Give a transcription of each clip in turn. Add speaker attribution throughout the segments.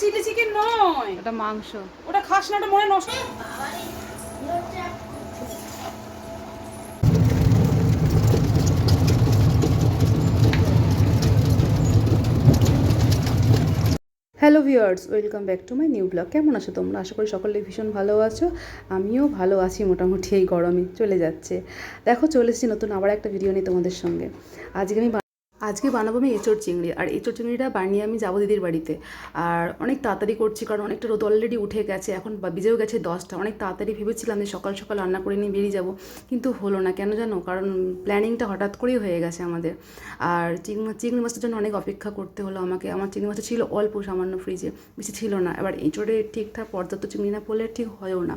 Speaker 1: Chilli chicken নয়।
Speaker 2: ওটা মাংস।
Speaker 1: ওটা খাস না ওটা মনে নষ্ট।
Speaker 2: Hello viewers welcome back to my new blog কেমন আছো তোমরা? আশা করি সকলে ভীষণ ভালো আছো। আমিও ভালো আছি মোটামুটি এই গরমে চলে যাচ্ছে। দেখো চলে এসেছি নতুন আবার একটা ভিডিও নিয়ে তোমাদের সঙ্গে। আজকে আমি আজকে বানাবো আমি এঁচড় চিংড়ি। আর এঁচড় চিংড়িটা বানিয়ে আমি যাব দিদির বাড়িতে। আর অনেক তাড়াতাড়ি করছি, কারণ অনেকটা রোদ অলরেডি উঠে গেছে, এখন বিজেও গেছে দশটা। অনেক তাড়াতাড়ি ভেবেছিলাম যে সকাল সকাল রান্না করে নিয়ে বেরিয়ে যাব, কিন্তু হলো না। কেন জানো? কারণ প্ল্যানিংটা হঠাৎ করেই হয়ে গেছে আমাদের। আর চিংড়ি চিংড়ি মাছের জন্য অনেক অপেক্ষা করতে হলো আমাকে। আমার চিংড়ি মাছটা ছিল অল্প সামান্য ফ্রিজে বেশি ছিল না। এবার এঁচড়ে ঠিকঠাক পর্যাপ্ত চিংড়ি না পড়লে ঠিক হয়ও না।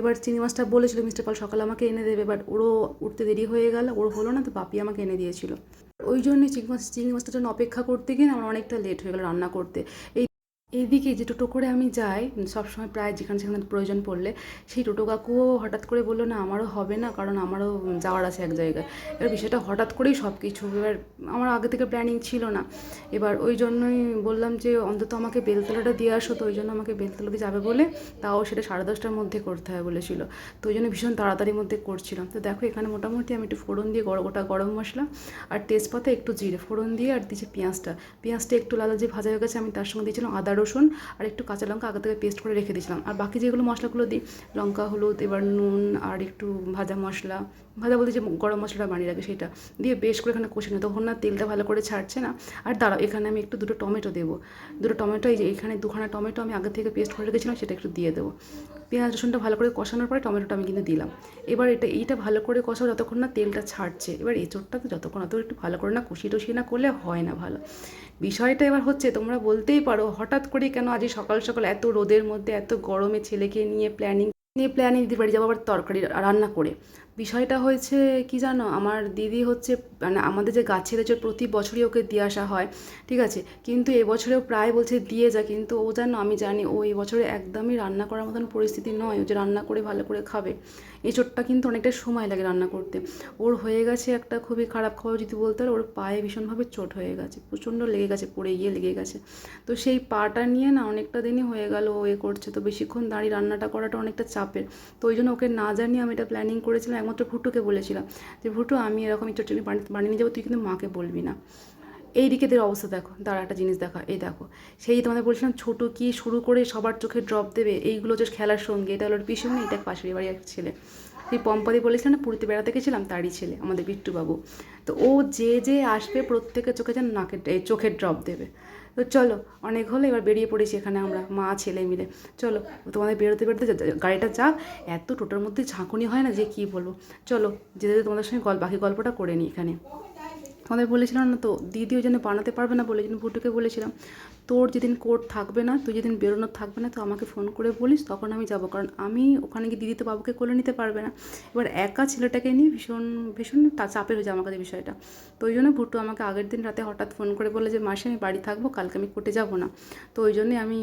Speaker 2: এবার চিংড়ি মাছটা বলেছিল, মিস্টার পাল সকালে আমাকে এনে দেবে। বাট ওরও উঠতে দেরি হয়ে গেল, ওর হলো না, তো বাপি আমাকে এনে দিয়েছিল। ওই জন্যই চিংড়ি মাছ, চিংড়ি মাছটার জন্য অপেক্ষা করতে গিয়ে আমার অনেকটা লেট হয়ে গেলো রান্না করতে। এই এইদিকে যে টোটো করে আমি যাই সবসময় প্রায় যেখানে সেখানে প্রয়োজন পড়লে, সেই টোটো কাকুও হঠাৎ করে বলল, না, আমারও হবে না, কারণ আমারও যাওয়ার আছে এক জায়গায়। এবার বিষয়টা হঠাৎ করেই সব কিছু এবার আমার আগে থেকে প্ল্যানিং ছিল না। এবার ওই জন্যই বললাম যে, অন্তত আমাকে বেলতলাটা দিয়ে আসো, তো ওই জন্য আমাকে বেলতলা দিয়ে যাবে বলে, তাও সেটা সাড়ে দশটার মধ্যে করতে হয় বলেছিল। তো ওই জন্য ভীষণ তাড়াতাড়ির মধ্যে করছিলাম। তো দেখো, এখানে মোটামুটি আমি একটু ফোড়ন দিয়ে গড় গোটা গরম মশলা আর তেজপাতা, একটু জিরে, ফোড়ন দিয়ে আর দিয়েছি পেঁয়াজটা। পেঁয়াজটা একটু লাল যে ভাজা হয়ে গেছে, আমি তার সঙ্গে দিয়েছিলাম আদা রসুন আর একটু কাঁচা লঙ্কা আগে থেকে পেস্ট করে রেখে দিয়েছিলাম। আর বাকি যেগুলো মশলাগুলো দিই, লঙ্কা, হলুদ, এবার নুন আর একটু ভাজা মশলা ভাজা বলতে যে গরম মশলাটা বানিয়ে রাখে সেটা। দিয়ে বেশ করে এখানে কষে নেই তখন না তেলটা ভালো করে ছাড়ছে না। আর দাঁড়াও, এখানে আমি একটু দুটো টমেটো দেবো। দুটো টমেটো, এই যে এখানে দুখানা টমেটো আমি আগে থেকে পেস্ট করে রেখেছিলাম, সেটা একটু দিয়ে দেবো। পেঁয়াজ, রসুনটা ভালো করে কষানোর পরে টমেটোটা আমি কিন্তু দিলাম। এবার এটা, এইটা ভালো করে কষাও যতক্ষণ না তেলটা ছাড়ছে। এবার এঁচোড়টা তো যতক্ষণ অত একটু ভালো করে না কষিয়ে টষিয়ে না করলে হয় না ভালো। বিষয়টা এবার হচ্ছে, তোমরা বলতেই পারো, হঠাৎ করে কেন আজ সকাল সকাল এত রোদের মধ্যে, এত গরমে ছেলেকে নিয়ে প্ল্যানিং নিয়ে প্ল্যানিং দিতে পারি, যাব আবার তরকারি রান্না করে। বিষয়টা হয়েছে কি জানো? আমার দিদি হচ্ছে মানে আমাদের যে গাছের যে প্রতি বছরই ওকে দিয়ে আসা হয়, ঠিক আছে? কিন্তু এবছরেও প্রায় বলছে দিয়ে যা, কিন্তু ও জানো, আমি জানি ও এবছরে একদমই রান্না করার মতন পরিস্থিতি নয়, ও যে রান্না করে ভালো করে খাবে। এঁচোড়টা কিন্তু অনেকটা সময় লাগে রান্না করতে। ওর হয়ে গেছে একটা খুবই খারাপ খবর, যদি বলতে পারো, ওর পায়ে ভীষণভাবে চোট হয়ে গেছে, প্রচণ্ড লেগে গেছে, পড়ে গিয়ে লেগে গেছে। তো সেই পাটা নিয়ে না অনেকটা দিনই হয়ে গেল ও এ করছে, তো বেশিক্ষণ দাঁড়িয়ে রান্নাটা করাটা অনেকটা চাপের। তো ওই জন্য ওকে না জানিয়ে আমি এটা প্ল্যানিং করেছিলাম একমাত্র ভুটুকে বলেছিলাম যে ভুটু আমি এরকম এই চটচড়ি বানিয়ে নিয়ে যাব, তুই কিন্তু মাকে বলবি না। এই দিকে এদের অবস্থা দেখো, দাঁড়া একটা জিনিস দেখা, এই দেখো, সেই তোমাদের বলছিলাম ছোটো কি শুরু করে সবার চোখে ড্রপ দেবে, এইগুলো যে খেলার সঙ্গে, এটা হলো পিছনে এটা পাশের বাড়ি এক ছেলে। সেই পম্পাদি বলেছিলাম না, পুরীতে বেড়াতে গেছিলাম, তারই ছেলে, আমাদের বিট্টুবাবু। তো ও যে যে আসবে, প্রত্যেকের চোখে যেন নাকের চোখের ড্রপ দেবে। তো চলো, অনেক হলো, এবার বেরিয়ে পড়েছি এখানে আমরা, মা, ছেলে মিলে। চলো, তোমাদের বেরোতে বেরোতে গাড়িটা চাপ, এত টোটোর মধ্যে ঝাঁকুনি হয় না যে কী বলব? চলো, যেতে যেতে তোমাদের সঙ্গে গল্প বাকি গল্পটা করে নিই এখানে। তোমাদের বলেছিলাম না তো, দিদিও যেন বানাতে পারবে না বলে, যেন ভুটুকে বলেছিলাম। তোর যেদিন কোর্ট থাকবে না, তুই যেদিন বেরোনোর থাকবে না, তো আমাকে ফোন করে বলিস, তখন আমি যাব। কারণ আমি ওখানে গিয়ে দিদি তো বাবুকে কোলে নিতে পারবে না। এবার একা ছেলেটাকে নিয়ে ভীষণ ভীষণ তা চাপের হয়ে যায় আমার কাছে বিষয়টা। তো ওই জন্য ভুটু আমাকে আগের দিন রাতে হঠাৎ ফোন করে বলে যে, মাসে, আমি বাড়ি থাকব, কালকে আমি কোর্টে যাব না। তো ওই জন্যে আমি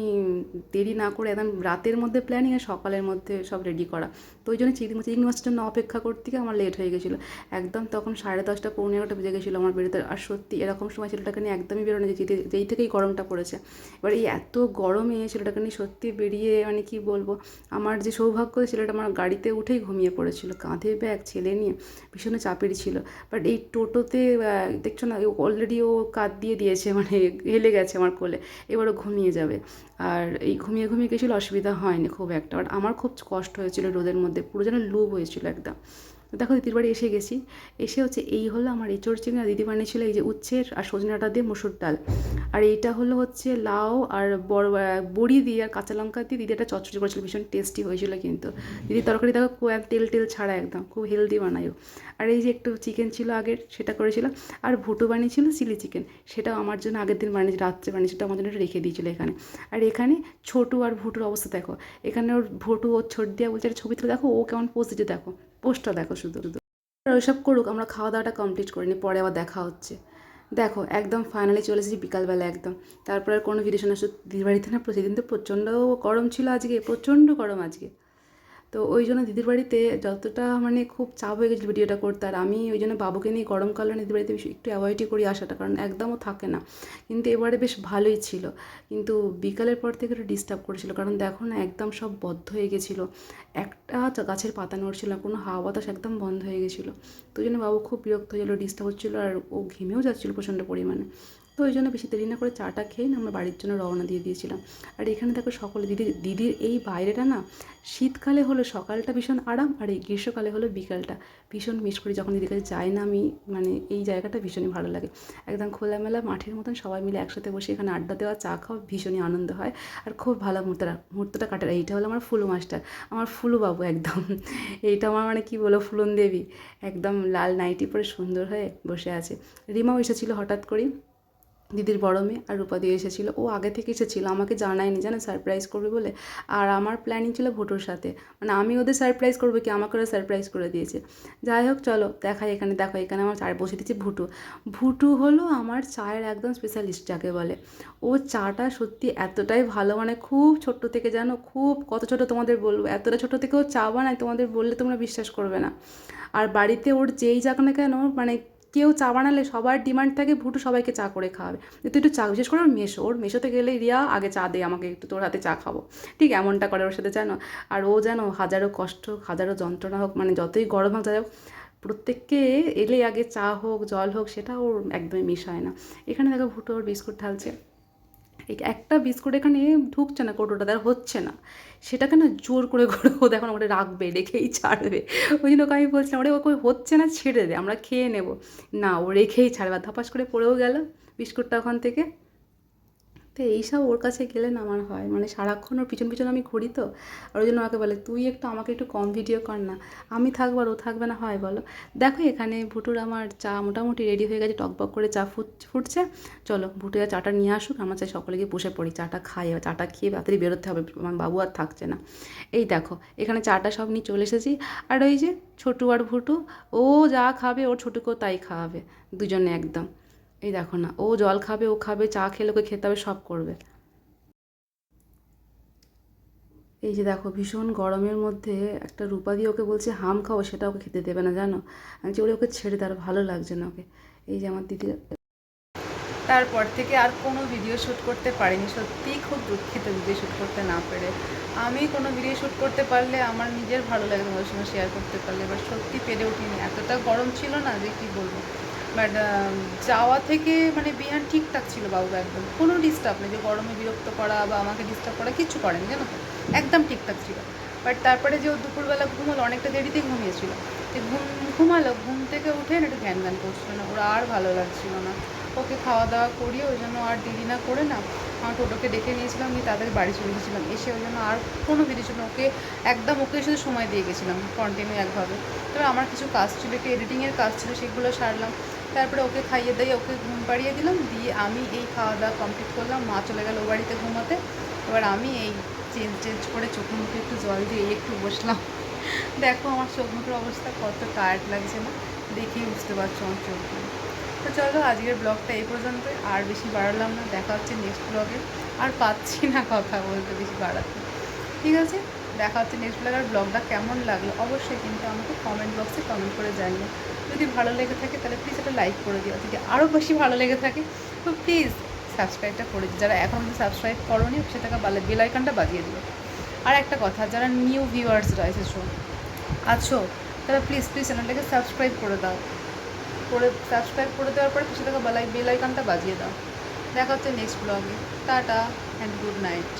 Speaker 2: দেরি না করে একদম রাতের মধ্যে প্ল্যানিং আর সকালের মধ্যে সব রেডি করা। তো ওই জন্য চিংড়ি চিংড়ি মাছের জন্য অপেক্ষা করতে গিয়ে আমার লেট হয়ে গেছিল। একদম তখন সাড়ে দশটা, পৌনে এগারোটা বেজে গেছিল আমার বেরোতে। আর সত্যি এরকম সময় ছেলেটাকে নিয়ে একদমই বেরোনো যেই থেকেই গরমটা পড়েছে। এবার এই এত গরমে ছেলেটাকে নিয়ে সত্যি বেরিয়ে মানে কি বলব, আমার যে সৌভাগ্য ছেলেটা আমার গাড়িতে উঠেই ঘুমিয়ে পড়েছিল, কাঁধে ব্যাগ, ছেলে নিয়ে ভীষণ চাপের ছিল। বাট এই টোটোতে দেখছ না অলরেডি ও কাঁধ দিয়ে দিয়েছে মানে হেলে গেছে আমার কোলে, এবার ও ঘুমিয়ে যাবে। আর এই ঘুমিয়ে ঘুমিয়ে গেছিল, অসুবিধা হয়নি খুব একটা। বাট আমার খুব কষ্ট হয়েছিল রোদের মধ্যে, পুরো যেন লুব হয়েছিল একদম। দেখো দিদির বাড়ি এসে গেছি। এসে হচ্ছে এই হলো আমার এঁচড় চিংড়া। দিদি বানিয়েছিল এই যে উচ্ছের আর সজনে ডাঁটা দিয়ে মসুর ডাল। আর এইটা হলো হচ্ছে লাউ আর বড় বড়ি দিয়ে আর কাঁচা লঙ্কা দিয়ে দিদি একটা চচ্চড়ি করেছিল। ভীষণ টেস্টি হয়েছিল কিন্তু। দিদি তরকারি দেখো খুব তেল টেল ছাড়া একদম, খুব হেলদি বানায়ও। আর এই যে একটু চিকেন ছিল আগের, সেটা করেছিল। আর ভুটু বানিয়েছিল চিলি চিকেন সেটাও আমার জন্য আগের দিন বানিয়েছে, রাত্রে বানিয়েছে সেটা আমার জন্য রেখে দিয়েছিল এখানে। আর এখানে ছোটু আর ভুটুর অবস্থা দেখো। এখানে ওর ভুটু ওর ছোট দিয়া বলছে ছবি তুলে দেখো, ও কেমন দিচ্ছে দেখো। পোস্টটা দেখো শুধু। শুধু ওইসব করুক, আমরা খাওয়া দাওয়াটা কমপ্লিট করে নিই পরে আবার দেখা হচ্ছে। দেখো, একদম ফাইনালি চলে এসেছি বিকালবেলা একদম। তারপরে আর কোনো ভিডিও শোনা দিদির বাড়িতে না, প্রতিদিন তো প্রচণ্ড গরম ছিল আজকে, প্রচণ্ড গরম আজকে। তো ওই জন্য দিদির বাড়িতে যতটা মানে খুব চাপ হয়ে গেছিল ভিডিওটা করতে, আর আমি ওই জন্য বাবুকে নিয়ে গরমকাল গরমকালে দিদির বাড়িতে একটু অ্যাভয়েডই করি আসাটা, কারণ একদমও থাকে না। কিন্তু এবারে বেশ ভালোই ছিল। কিন্তু বিকালের পর থেকে একটু ডিস্টার্ব করেছিল, কারণ দেখো না একদম সব বদ্ধ হয়ে গেছিল। একটা গাছের পাতা নড়ছিল না, কোনো হাওয়া বাতাস একদম বন্ধ হয়ে গেছিল। তো ওই জন্য বাবু খুব বিরক্ত হয়ে গেলো ডিস্টার্ব হচ্ছিল, আর ও ঘেমেও যাচ্ছিল প্রচণ্ড পরিমাণে। তো ওই জন্য বেশি দেরি না করে চাটা খেয়ে না আমরা বাড়ির জন্য রওনা দিয়ে দিয়েছিলাম। আর এখানে দেখো সকলে দিদির দিদির এই বাইরেটা না শীতকালে হলো সকালটা ভীষণ আরাম আর এই গ্রীষ্মকালে হলো বিকালটা। ভীষণ মিস করি যখন দিদির কাছে যাই না আমি মানে এই জায়গাটা ভীষণই ভালো লাগে। একদম খোলামেলা মাঠের মতন সবাই মিলে একসাথে বসে এখানে আড্ডা দেওয়া, চা খাওয়া ভীষণই আনন্দ হয়। আর খুব ভালো মুহূর্তটা মুহূর্তটা কাটার এইটা হলো আমার ফুলু মাস্টার, আমার ফুলু বাবু একদম। এইটা আমার মানে কি বলো ফুলন দেবী একদম লাল নাইটি পরে সুন্দর হয়ে বসে আছে। রিমাও এসেছিল হঠাৎ করেই। দিদির বড় মেয়ে আর রূপা দিয়ে এসেছিল। ও আগে থেকে এসেছিল, আমাকে জানায়নি, জানো সারপ্রাইজ করবে বলে। আর আমার প্ল্যানিং ছিল ভুটোর সাথে। মানে আমি ওদের সারপ্রাইজ করব কি, আমাকে ওরা সারপ্রাইজ করে দিয়েছে। যাই হোক, চলো, দেখাই এখানে, দেখো, এখানে আমার চায় বসে দিচ্ছি ভুটু। ভুটু হলো আমার চায়ের একদম স্পেশালিস্ট যাকে বলে। ও চাটা সত্যি এতটাই ভালো মানে খুব ছোট্ট থেকে, জানো, খুব, কত ছোট তোমাদের বলব, এতটা ছোট থেকে ও চা বানায়, তোমাদের বললে তোমরা বিশ্বাস করবে না। আর বাড়িতে ওর যেই যাক না কেন মানে কেউ চা বানালে সবার ডিমান্ড থাকে ভুটু সবাইকে চা করে খাওয়াবে। তুই একটু চা, বিশেষ করে ওর মেশো ওর মেশোতে গেলে, রিয়া, আগে চা দেয় আমাকে, একটু তোর হাতে চা খাব। ঠিক এমনটা করে ওর সাথে, জানো? আর ও যেন হাজারো কষ্ট, হাজারো যন্ত্রণা হোক মানে যতই গরম হোক, যাই হোক, প্রত্যেককে এলে আগে চা হোক, জল হোক, সেটা ওর একদমই মিশায় না। এখানে দেখো ভুটো ওর বিস্কুট ঢালছে। একটা বিস্কুট এখানে ঢুকছে না কোটোটা, তার হচ্ছে না। সেটাকে না জোর করে করে ও দেখো ওটা রাখবে, রেখেই ছাড়বে। ওই জন্য আমি বলছিলাম, ওরে, ওকে হচ্ছে না, ছেড়ে দে, আমরা খেয়ে নেব। না, ও রেখেই ছাড়বে ধপাস করে পড়েও গেল বিস্কুটটা ওখান থেকে। তো এইসব ওর কাছে গেলে না আমার হয়। মানে সারাক্ষণ ওর পিছন পিছন আমি ঘুরি তো। আর ওই জন্য আমাকে বলে, তুই একটু আমাকে একটু কম ভিডিও কর না। আমি থাকব আর ও থাকবে না, হয় বলো। দেখো এখানে ভুটুর আমার চা মোটামুটি রেডি হয়ে গেছে, টকবক করে চা ফুট, ফুটছে। চলো ভুটুয়া চাটা নিয়ে আসুক, আমার চাই সকলে গিয়ে বসে পড়ি। চাটা খাই চাটা খেয়ে তাড়াতাড়ি বেরোতে হবে, আমার বাবু আর থাকছে না। এই দেখো, এখানে চাটা সব নিয়ে চলে এসেছি। আর ওই যে ছোটু আর ভুটু, ও যা খাবে, ওর ছোটুকেও তাই খাওয়াবে, দুজনে একদম। এই দেখো না, ও জল খাবে, ও খাবে, চা খেলে ওকে খেতে হবে, সব করবে। এই যে দেখো, ভীষণ গরমের মধ্যে একটা রূপা দিয়ে ওকে বলছে, হাম খাও, সেটা ওকে খেতে দেবে না, জানো? আমি যে ওকে ছেড়ে তার ভালো লাগছে না ওকে। এই যে আমার দিদি তারপর থেকে আর কোনো ভিডিও শ্যুট করতে পারিনি, সত্যিই খুব দুঃখিত ভিডিও শ্যুট করতে না পেরে। আমি কোনো ভিডিও শ্যুট করতে পারলে আমার নিজের ভালো লাগে তোমাদের সঙ্গে শেয়ার করতে পারলে এবার সত্যি পেরে উঠিনি। এতটা গরম ছিল না যে কী বলব। বাট যাওয়া থেকে মানে বিহান ঠিকঠাক ছিল বাবু একদম। কোনো ডিস্টার্ব নেই। যে গরমে বিরক্ত করা বা আমাকে ডিস্টার্ব করা কিচ্ছু করেনি, জানো তো? একদম ঠিকঠাক ছিল। বাট তারপরে যে ও দুপুরবেলা ঘুমোলো, অনেকটা দেরিতেই ঘুমিয়েছিল। যে ঘুম, ঘুমালো, ঘুম থেকে উঠে না একটু জ্ঞান জ্ঞান করছিল না। ওরা আর ভালো লাগছিল না। ওকে খাওয়া দাওয়া করিয়ে ওই জন্য আর দেরি না করে না আমার টোটোকে ডেকে নিয়েছিলাম, নিয়ে তাদের বাড়ি চলে গেছিলাম। এসে ওই জন্য আর কোনো ভিডিও ছিল ওকে একদম, ওকে শুধু সময় দিয়ে গেছিলাম কন্টিনিউ একভাবে। তবে আমার কিছু কাজ ছিল, একটু এডিটিংয়ের কাজ ছিল, সেগুলো সারলাম। তারপরে ওকে খাইয়ে দিয়ে ওকে ঘুম পাড়িয়ে দিলাম, দিয়ে আমি এই খাওয়া দাওয়া কমপ্লিট করলাম। মা চলে গেল ও বাড়িতে ঘুমাতে। এবার আমি এই চেঞ্জ চেঞ্জ করে চোখের মুখে একটু জল দিয়ে একটু বসলাম। দেখো আমার চোখ মুখের অবস্থা কত টায়ার্ড লাগছে না? দেখেই বুঝতে পারছ আমার চোখ তো চলো আজকের ব্লগটা এই পর্যন্তই। আর বেশি বাড়ালাম না, দেখা হচ্ছে নেক্সট ব্লগে আর পাচ্ছি না কথা বলতে, বেশি বাড়াতে। ঠিক আছে? দেখা হচ্ছে নেক্সট ব্লগ আর ব্লগটা কেমন লাগল, অবশ্যই কিন্তু আমাকে কমেন্ট বক্সে কমেন্ট করে জানিও। যদি ভালো লেগে থাকে তাহলে প্লিজ একটা লাইক করে দিও যদি আরও বেশি ভালো লেগে থাকে তো প্লিজ সাবস্ক্রাইবটা করে দিও। যারা এখন সাবস্ক্রাইব করোনি সেটাকে বেল আইকনটা বাজিয়ে দিও। আর একটা কথা, যারা নিউ ভিউয়ার্সরা এসেছ আছো, তারা প্লিজ প্লিজ চ্যানেলটাকে সাবস্ক্রাইব করে দাও। করে সাবস্ক্রাইব করে দেওয়ার পরে সেটাকে বেলাই বেল আইকনটা বাজিয়ে দাও। দেখা হচ্ছে নেক্সট ব্লগে টাটা অ্যান্ড গুড নাইট